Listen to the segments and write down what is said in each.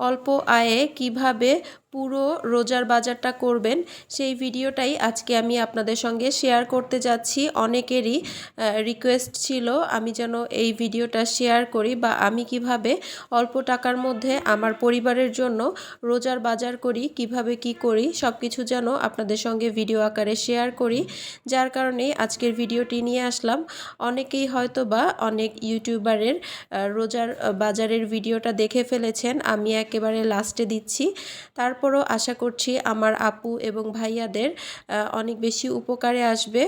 অল্প আয়ে কীভাবে পুরো রোজার বাজারটা করবেন, সেই ভিডিওটাই আজকে আমি আপনাদের সঙ্গে শেয়ার করতে যাচ্ছি। অনেকেরই রিকোয়েস্ট ছিল আমি যেন এই ভিডিওটা শেয়ার করি বা আমি কীভাবে অল্প টাকার মধ্যে আমার পরিবারের জন্য রোজার বাজার করি, কীভাবে কি করি সব কিছু যেন আপনাদের সঙ্গে ভিডিও আকারে শেয়ার করি। যার কারণে আজকের ভিডিওটি নিয়ে আসলাম। অনেকেই হয়তো বা অনেক ইউটিউবারের রোজার বাজারের ভিডিওটা দেখে ফেলেছেন। আমি একেবারে লাস্টে দিচ্ছি। তারপরও আশা করছি আমার আপু এবং ভাইয়াদের অনেক বেশি উপকারে আসবে।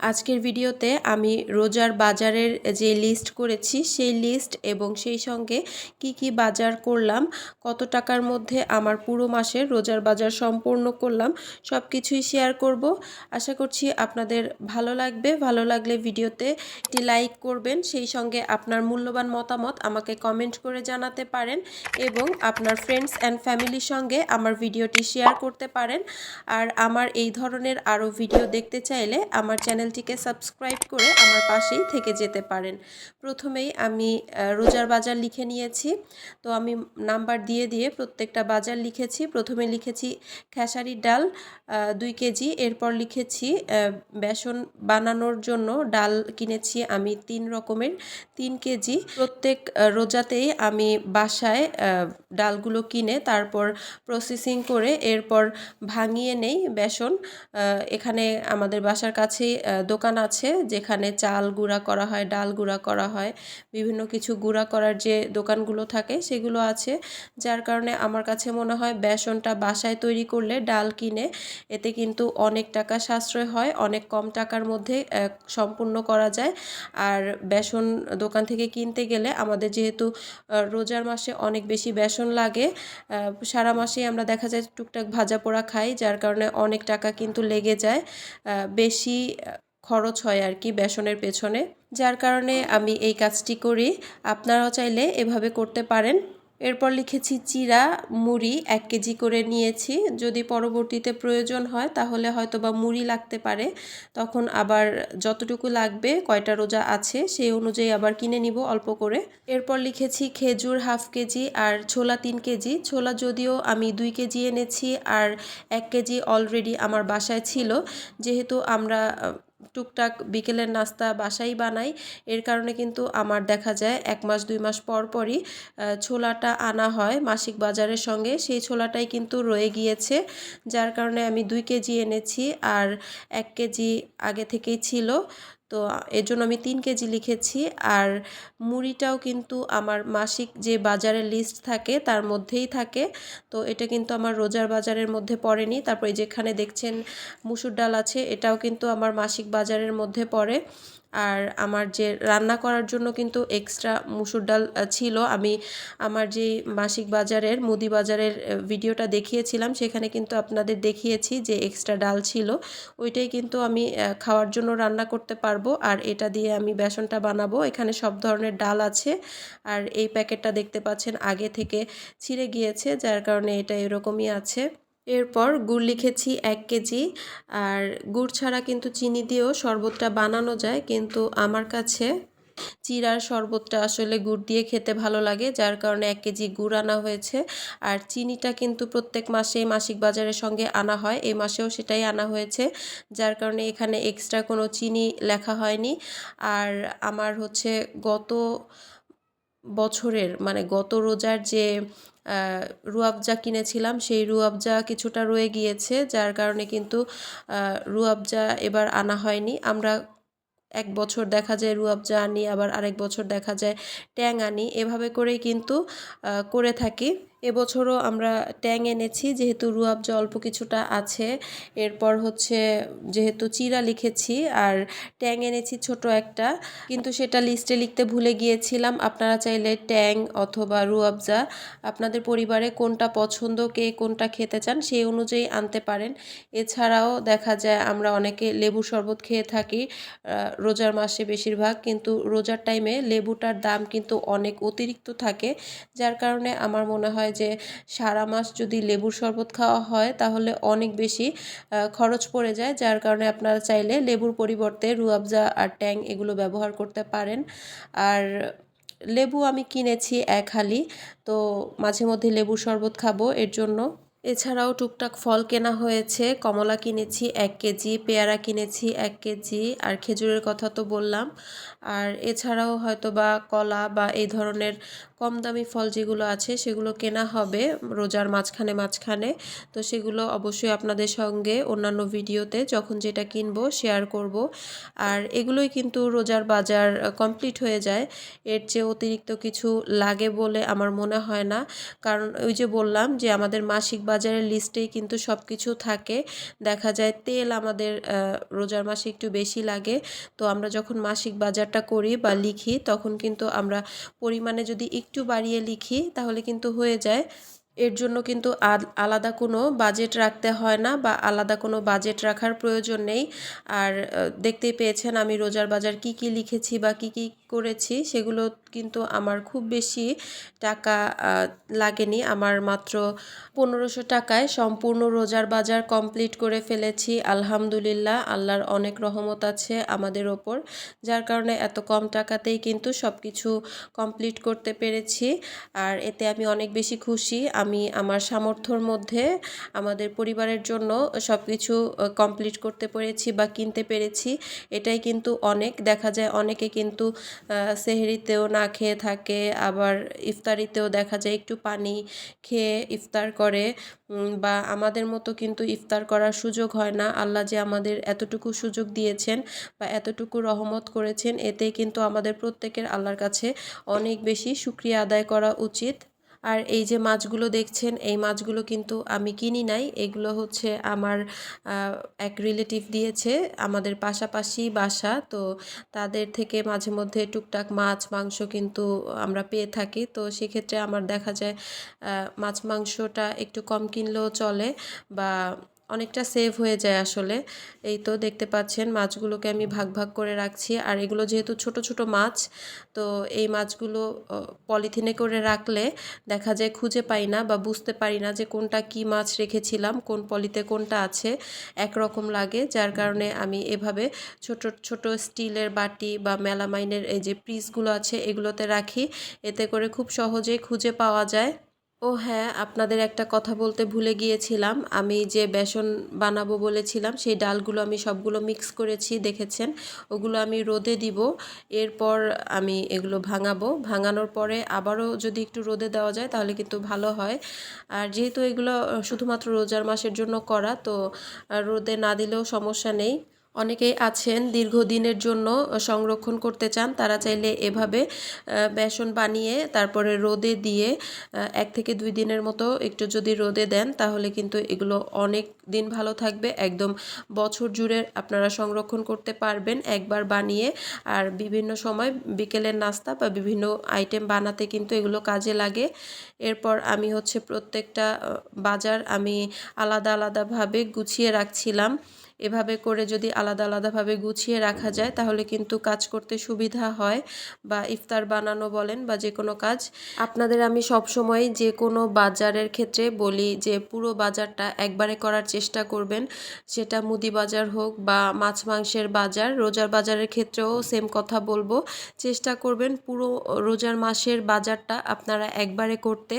আজকের ভিডিওতে আমি রোজার বাজারের যে লিস্ট করেছি, সেই লিস্ট এবং সেই সঙ্গে কি কি বাজার করলাম, কত টাকার মধ্যে আমার পুরো মাসের রোজার বাজার সম্পূর্ণ করলাম সব কিছুই শেয়ার করব। আশা করছি আপনাদের ভালো লাগবে। ভালো লাগলে ভিডিওতে একটি লাইক করবেন। সেই সঙ্গে আপনার মূল্যবান মতামত আমাকে কমেন্ট করে জানাতে পারেন এবং আপনার ফ্রেন্ডস অ্যান্ড ফ্যামিলির সঙ্গে আমার ভিডিওটি শেয়ার করতে পারেন। আর আমার এই ধরনের আরও ভিডিও দেখতে চাইলে আমার চ্যানেল চ্যানেলটিকে সাবস্ক্রাইব করে আমার পাশেই থেকে যেতে পারেন। প্রথমেই আমি রোজার বাজার লিখে নিয়েছি। তো আমি নাম্বার দিয়ে দিয়ে প্রত্যেকটা বাজার লিখেছি। প্রথমে লিখেছি খেসারির ডাল দুই কেজি। এরপর লিখেছি বেসন বানানোর জন্য ডাল কিনেছি আমি তিন রকমের, তিন কেজি। প্রত্যেক রোজাতেই আমি বাসায় ডালগুলো কিনে তারপর প্রসেসিং করে এরপর ভাঙিয়ে নেই বেসন। এখানে আমাদের বাসার কাছেই দোকান আছে যেখানে চাল গুঁড়া করা হয়, ডাল গুঁড়া করা হয়, বিভিন্ন কিছু গুঁড়া করার যে দোকানগুলো থাকে সেগুলো আছে। যার কারণে আমার কাছে মনে হয় বেসনটা বাসায় তৈরি করলে ডাল কিনে এতে কিন্তু অনেক টাকা সাশ্রয় হয়, অনেক কম টাকার মধ্যে সম্পূর্ণ করা যায়। আর বেসন দোকান থেকে কিনতে গেলে আমাদের যেহেতু রোজার মাসে অনেক বেশি বেসন লাগে সারা মাসেই আমরা দেখা যায় টুকটাক ভাজা পোড়া খাই, যার কারণে অনেক টাকা কিন্তু লেগে যায়। বেশি খরচ হয় আর কি বেসনের পেছনে। যার কারণে আমি এই কাজটি করি। আপনারাও চাইলে এভাবে করতে পারেন। এরপর লিখেছি চিরা মুড়ি এক কেজি করে নিয়েছি। যদি পরবর্তীতে প্রয়োজন হয় তাহলে হয়তো বা মুড়ি লাগতে পারে। তখন আবার যতটুকু লাগবে, কয়টা রোজা আছে সেই অনুযায়ী আবার কিনে নিব অল্প করে। এরপর লিখেছি খেজুর হাফ কেজি আর ছোলা তিন কেজি। ছোলা যদিও আমি দুই কেজি এনেছি আর এক কেজি অলরেডি আমার বাসায় ছিল। যেহেতু আমরা টুকটাক বিকেলের নাস্তা বাসাই বানাই। এর কারণে কিন্তু আমার দেখা যায় এক মাস, দুই মাস পর পরই ছোলাটা আনা হয় মাসিক বাজারের সঙ্গে। সেই ছোলাটাই কিন্তু রয়ে গিয়েছে, যার কারণে আমি দুই কেজি এনেছি। আর এক কেজি আগে থেকেই ছিল। তো এর জন্য আমি তিন কেজি লিখেছি। আর মুড়িটাও কিন্তু আমার মাসিক যে বাজারের লিস্ট থাকে তার মধ্যেই থাকে। তো এটা কিন্তু আমার রোজার বাজারের মধ্যে পড়েনি। তারপরে যেখানে দেখছেন মুসুর ডাল আছে, এটাও কিন্তু আমার মাসিক বাজারের মধ্যে পড়ে। আর আমার যে রান্না করার জন্য কিন্তু এক্সট্রা মুসুর ডাল ছিল। আমি আমার যে মাসিক বাজারের, মুদি বাজারের ভিডিওটা দেখিয়েছিলাম, সেখানে কিন্তু আপনাদের দেখিয়েছি যে এক্সট্রা ডাল ছিল। ওইটাই কিন্তু আমি খাওয়ার জন্য রান্না করতে পারব। আর এটা দিয়ে আমি বেসনটা বানাবো। এখানে সব ধরনের ডাল আছে। আর এই প্যাকেটটা দেখতে পাচ্ছেন, আগে থেকে ছিঁড়ে গিয়েছে, যার কারণে এটা এরকমই আছে। এরপর গুড় লিখেছি এক কেজি। আর গুড় ছাড়া কিন্তু চিনি দিয়েও শরবতটা বানানো যায়, কিন্তু আমার কাছে চিরার শরবতটা আসলে গুড় দিয়ে খেতে ভালো লাগে, যার কারণে এক কেজি গুড় আনা হয়েছে। আর চিনিটা কিন্তু প্রত্যেক মাসে মাসিক বাজারের সঙ্গে আনা হয় এই মাসেও সেটাই আনা হয়েছে, যার কারণে এখানে এক্সট্রা কোনো চিনি লেখা হয়নি। আর আমার হচ্ছে গত বছরের মানে গত রোজার যে রুয়াবজা কিনেছিলাম, সেই রুয়াবজা কিছুটা রয়ে গিয়েছে, যার কারণে কিন্তু রুয়াবজা এবার আনা হয়নি। আমরা এক বছর দেখা যায় রুয়াবজা আনি, আবার আরেক বছর দেখা যায় ট্যাং আনি। এভাবে করেই কিন্তু করে থাকি। এবছরও আমরা ট্যাং এনেছি, যেহেতু রুয়াবজা অল্প কিছুটা আছে, এরপর হচ্ছে যেহেতু চিরা লিখেছি আর ট্যাং এনেছি ছোট একটা, কিন্তু সেটা লিস্টে লিখতে ভুলে গিয়েছিলাম। আপনারা চাইলে ট্যাং অথবা রুয়াবজা আপনাদের পরিবারে কোনটা পছন্দ, কে কোনটা খেতে চান সেই অনুযায়ী আনতে পারেন। এছাড়াও দেখা যায় আমরা অনেকে লেবু শরবত খেয়ে থাকি রোজার মাসে বেশিরভাগ, কিন্তু রোজার টাইমে লেবুটার দাম কিন্তু অনেক অতিরিক্ত থাকে, যার কারণে আমার মনে হয় যে সারা মাস যদি লেবুর শরবত খাওয়া হয় তাহলে অনেক বেশি খরচ পড়ে যায়, যার কারণে আপনারা চাইলে লেবুর পরিবর্তে রুয়াবজা আর ট্যাং এগুলো ব্যবহার করতে পারেন। আর লেবু আমি কিনেছি এক হালি তো মাঝে মধ্যে লেবুর শরবত খাব এর জন্য। এছাড়াও টুকটাক ফল কেনা হয়েছে। কমলা কিনেছি এক কেজি, পেয়ারা কিনেছি এক কেজি, আর খেজুরের কথা তো বললাম। আর এছাড়াও হয়তো বা কলা বা এই ধরনের কম দামি ফল যেগুলো আছে, সেগুলো কেনা হবে রোজার মাঝখানে মাঝখানে। তো সেগুলো অবশ্যই আপনাদের সঙ্গে অন্যান্য ভিডিওতে যখন যেটা কিনবো শেয়ার করব। আর এগুলোই কিন্তু রোজার বাজার কমপ্লিট হয়ে যায়। এর চেয়ে অতিরিক্ত কিছু লাগে বলে আমার মনে হয় না। কারণ ওই যে বললাম যে আমাদের মাসিক বাজারের লিস্টেই কিন্তু সব কিছু থাকে। দেখা যায় তেল আমাদের রোজার মাসে একটু বেশি লাগে। তো আমরা যখন মাসিক বাজারটা করি বা লিখি, তখন কিন্তু আমরা পরিমাণে যদি একটু বাড়িয়ে লিখি, তাহলে কিন্তু হয়ে যায়। এর জন্য কিন্তু আলাদা কোনো বাজেট রাখতে হয় না বা আলাদা কোনো বাজেট রাখার প্রয়োজন নেই। আর দেখতেই পেয়েছেন আমি রোজার বাজার কি কি লিখেছি বা কি কি করেছি, সেগুলো কিন্তু আমার খুব বেশি টাকা লাগেনি। আমার মাত্র পনেরোশো টাকায় সম্পূর্ণ রোজার বাজার কমপ্লিট করে ফেলেছি। আলহামদুলিল্লাহ, আল্লাহর অনেক রহমত আছে আমাদের ওপর, যার কারণে এত কম টাকাতেই কিন্তু সব কিছু কমপ্লিট করতে পেরেছি। আর এতে আমি অনেক বেশি খুশি। আমি আমার সামর্থ্যর মধ্যে আমাদের পরিবারের জন্য সব কিছু কমপ্লিট করতে পেরেছি বা কিনতে পেরেছি। এটাই কিন্তু অনেক। দেখা যায় অনেকে কিন্তু সেহরিতেও না খেয়ে থাকে, আবার ইফতারিতেও দেখা যায় একটু পানি খেয়ে ইফতার করে। বা আমাদের মতো কিন্তু ইফতার করার সুযোগ হয় না। আল্লাহ যে আমাদের এতটুকু সুযোগ দিয়েছেন বা এতটুকু রহমত করেছেন এতে কিন্তু আমাদের প্রত্যেকের আল্লাহর কাছে অনেক বেশি সুক্রিয়া আদায় করা উচিত। আর এই যে মাছগুলো দেখছেন, এই মাছগুলো কিন্তু আমি কিনি নাই। এগুলো হচ্ছে আমার এক রিলেটিভ দিয়েছে, আমাদের পাশাপাশি বাসা। তো তাদের থেকে মাঝে মধ্যে টুকটাক মাছ, মাংস কিন্তু আমরা পেয়ে থাকি। তো সেক্ষেত্রে আমার দেখা যায় মাছ, মাংসটা একটু কম কিনলেও চলে বা অনেকটা সেভ হয়ে যায় আসলে। এই তো দেখতে পাচ্ছেন মাছগুলোকে আমি ভাগ ভাগ করে রাখছি। আর এগুলো যেহেতু ছোট ছোট মাছ, তো এই মাছগুলো পলিথিনে করে রাখলে দেখা যায় খুঁজে পাই না বা বুঝতে পারি না যে কোনটা কি মাছ রেখেছিলাম, কোন পলিতে কোনটা আছে, একরকম লাগে। যার কারণে আমি এভাবে ছোট ছোট স্টিলের বাটি বা মেলামাইনের এই যে পিসগুলো আছে, এগুলোতে রাখি। এতে করে খুব সহজেই খুঁজে পাওয়া যায়। ও হ্যাঁ আপনাদের একটা কথা বলতে ভুলে গিয়েছিলাম। আমি যে বেসন বানাবো বলেছিলাম, সেই ডালগুলো আমি সবগুলো মিক্স করেছি, দেখেছেন? ওগুলো আমি রোদে দিব, এরপর আমি এগুলো ভাঙাবো। ভাঙানোর পরে আবারও যদি একটু রোদে দেওয়া যায়, তাহলে কিন্তু ভালো হয়। আর যেহেতু এগুলো শুধুমাত্র রোজার মাসের জন্য করা, তো রোদে না দিলেও সমস্যা নেই। অনেকেই আছেন দীর্ঘদিনের জন্য সংরক্ষণ করতে চান। তারা চাইলে এভাবে বেসন বানিয়ে তারপরে রোদে দিয়ে এক থেকে দুই দিনের মতো একটু যদি রোদে দেন তাহলে কিন্তু এগুলো অনেক দিন ভালো থাকবে। একদম বছর জুড়ে আপনারা সংরক্ষণ করতে পারবেন একবার বানিয়ে। আর বিভিন্ন সময় বিকেলের নাস্তা বা বিভিন্ন আইটেম বানাতে কিন্তু এগুলো কাজে লাগে। এরপর আমি হচ্ছে প্রত্যেকটা বাজার আমি আলাদা আলাদাভাবে গুছিয়ে রাখছিলাম। এভাবে করে যদি আলাদা আলাদাভাবে গুছিয়ে রাখা যায়, তাহলে কিন্তু কাজ করতে সুবিধা হয় বা ইফতার বানানো বলেন বা যে কোনো কাজ। আপনাদের আমি সবসময় যে কোনো বাজারের ক্ষেত্রে বলি যে পুরো বাজারটা একবারে করার চেষ্টা করবেন। সেটা মুদি বাজার হোক বা মাছ মাংসের বাজার, রোজার বাজারের ক্ষেত্রেও সেম কথা বলব। চেষ্টা করবেন পুরো রোজার মাসের বাজারটা আপনারা একবারে করতে।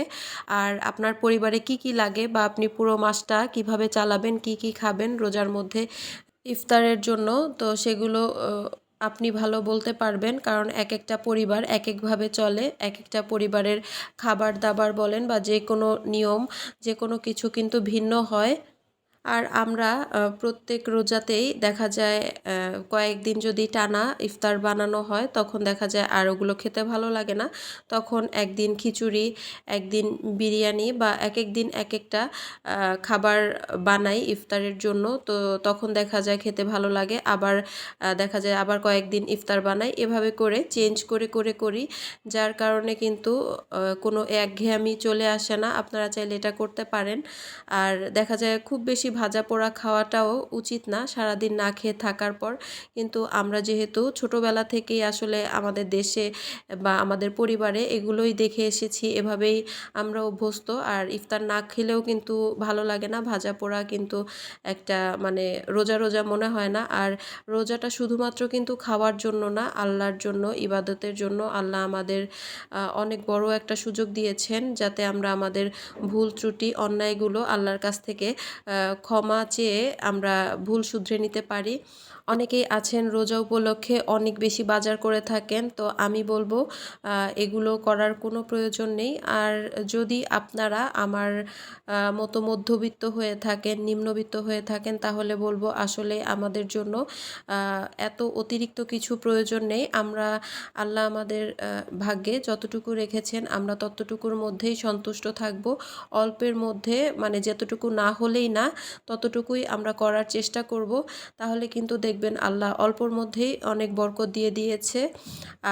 আর আপনার পরিবারে কি কি লাগে বা আপনি পুরো মাসটা কীভাবে চালাবেন, কি কি খাবেন রোজার মধ্যে ইফতারের জন্য, তো সেগুলো আপনি ভালো বলতে পারবেন। কারণ এক একটা পরিবার এক একভাবে চলে। এক একটা পরিবারের খাবার দাবার বলেন বা যে কোনো নিয়ম যে কোনো কিছু কিন্তু ভিন্ন হয়। আর আমরা প্রত্যেক রোজাতেই দেখা যায় কয়েকদিন যদি টানা ইফতার বানানো হয়, তখন দেখা যায় আর ওগুলো খেতে ভালো লাগে না। তখন একদিন খিচুড়ি, একদিন বিরিয়ানি বা এক এক দিন এক একটা খাবার বানাই ইফতারের জন্য। তো তখন দেখা যায় খেতে ভালো লাগে। আবার দেখা যায় আবার কয়েকদিন ইফতার বানাই। এভাবে করে চেঞ্জ করে করে, করি। যার কারণে কিন্তু কোনো একঘেয়ামি চলে আসে না। আপনারা চাইলে এটা করতে পারেন। আর দেখা যায় খুব বেশি ভাজা পোড়া খাওয়াটাও উচিত না, সারাদিন না খেয়ে থাকার পর। কিন্তু আমরা যেহেতু ছোটোবেলা থেকেই আসলে আমাদের দেশে বা আমাদের পরিবারে এগুলোই দেখে এসেছি, এভাবেই আমরা অভ্যস্ত। আর ইফতার না খেলেও কিন্তু ভালো লাগে না, ভাজা পোড়া কিন্তু একটা মানে রোজা রোজা মনে হয় না। আর রোজাটা শুধুমাত্র কিন্তু খাওয়ার জন্য না, আল্লাহর জন্য, ইবাদতের জন্য। আল্লাহ আমাদের অনেক বড় একটা সুযোগ দিয়েছেন যাতে আমরা আমাদের ভুল ত্রুটি, অন্যায়গুলো আল্লাহর কাছ থেকে ক্ষমা চেয়ে আমরা ভুল শুধরে নিতে পারি। অনেকেই আছেন রোজা উপলক্ষে অনেক বেশি বাজার করে থাকেন, তো আমি বলব এগুলো করার কোনো প্রয়োজন নেই। আর যদি আপনারা আমার মতো মধ্যবিত্ত হয়ে থাকেন, নিম্নবিত্ত হয়ে থাকেন, তাহলে বলব আসলে আমাদের জন্য এত অতিরিক্ত কিছু প্রয়োজন নেই। আমরা আল্লাহ আমাদের ভাগ্যে যতটুকু রেখেছেন, আমরা ততটুকুর মধ্যেই সন্তুষ্ট থাকব। অল্পের মধ্যে মানে যতটুকু না হলেই না ততটুকুই আমরা করার চেষ্টা করব। তাহলে কিন্তু দেখবেন আল্লাহ অল্পর মধ্যেই অনেক বরকত দিয়ে দিয়েছে।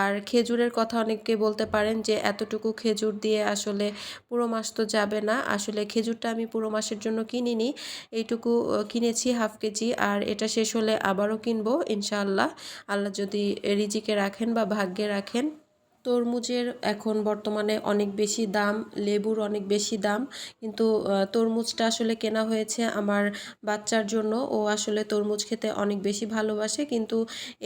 আর খেজুরের কথা অনেকে বলতে পারেন যে, এতটুকু খেজুর দিয়ে আসলে পুরো মাস তো যাবে না। আসলে খেজুরটা আমি পুরো মাসের জন্য কিনিনি। এইটুকু কিনেছি হাফ কেজি আর এটা শেষ হলে আবারও কিনবো ইনশাআল্লাহ। আল্লাহ যদি রিজিকে রাখেন বা ভাগ্যে রাখেন। তরমুজের এখন বর্তমানে অনেক বেশি দাম, লেবুর অনেক বেশি দাম। কিন্তু তরমুজটা আসলে কেনা হয়েছে আমার বাচ্চার জন্য। ও আসলে তরমুজ খেতে অনেক বেশি ভালোবাসে। কিন্তু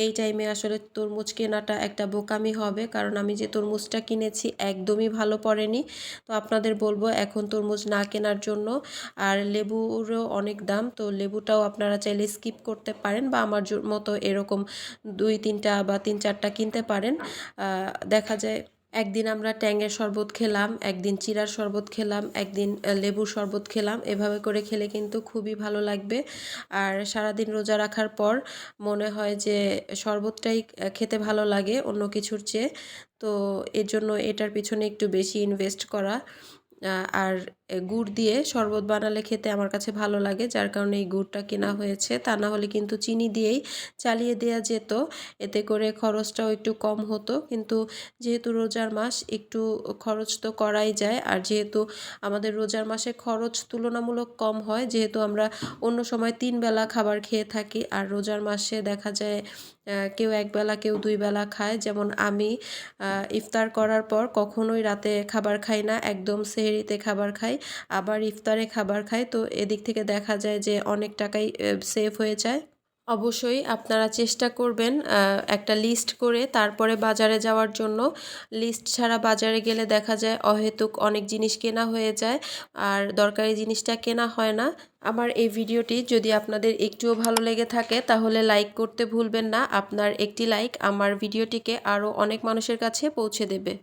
এই টাইমে আসলে তরমুজ কেনাটা একটা বোকামি হবে। কারণ আমি যে তরমুজটা কিনেছি একদমই ভালো পড়েনি। তো আপনাদের বলব, এখন তরমুজ না কেনার জন্য। আর লেবুরও অনেক দাম। তো লেবুটাও আপনারা চাইলে স্কিপ করতে পারেন বা আমার মতো এরকম দুই, তিনটা বা তিন, চারটা কিনতে পারেন। দেখা দেখা যায়, একদিন আমরা ট্যাঙের শরবত খেলাম, একদিন চিরার শরবত খেলাম, একদিন লেবুর শরবত খেলাম। এভাবে করে খেলে কিন্তু খুবই ভালো লাগবে। আর সারাদিন রোজা রাখার পর মনে হয় যে শরবতটাই খেতে ভালো লাগে অন্য কিছুর চেয়ে। তো এর জন্য এটার পিছনে একটু বেশি ইনভেস্ট করা। আর গুড় দিয়ে শরবত বানালে খেতে আমার কাছে ভালো লাগে, যার কারণে এই গুড়টা কেনা হয়েছে। তা না হলে কিন্তু চিনি দিয়েই চালিয়ে দেওয়া যেত। এতে করে খরচটাও একটু কম হতো। কিন্তু যেহেতু রোজার মাস, একটু খরচ তো করাই যায়। আর যেহেতু আমাদের রোজার মাসে খরচ তুলনামূলক কম হয়, যেহেতু আমরা অন্য সময় তিন বেলা খাবার খেয়ে থাকি। আর রোজার মাসে দেখা যায় কেউ একবেলা কেউ দুই বেলা খায়। যেমন আমি ইফতার করার পর কখনোই রাতে খাবার খাই না, একদম সেহেরিতে খাবার খাই। আবার ইফতারে খাবার খায়। তো এদিক থেকে দেখা যায় যে অনেক টাকাই সেভ হয়ে যায়। অবশ্যই আপনারা চেষ্টা করবেন একটা লিস্ট করে তারপরে বাজারে যাওয়ার জন্য। লিস্ট ছাড়া বাজারে গেলে দেখা যায় অহেতুক অনেক জিনিস কেনা হয়ে যায়, আর দরকারি জিনিসটা কেনা হয় না। আমার এই ভিডিওটি যদি আপনাদের একটুও ভালো লেগে থাকে, তাহলে লাইক করতে ভুলবেন না। আপনার একটি লাইক আমার ভিডিওটিকে আরও অনেক মানুষের কাছে পৌঁছে দেবে।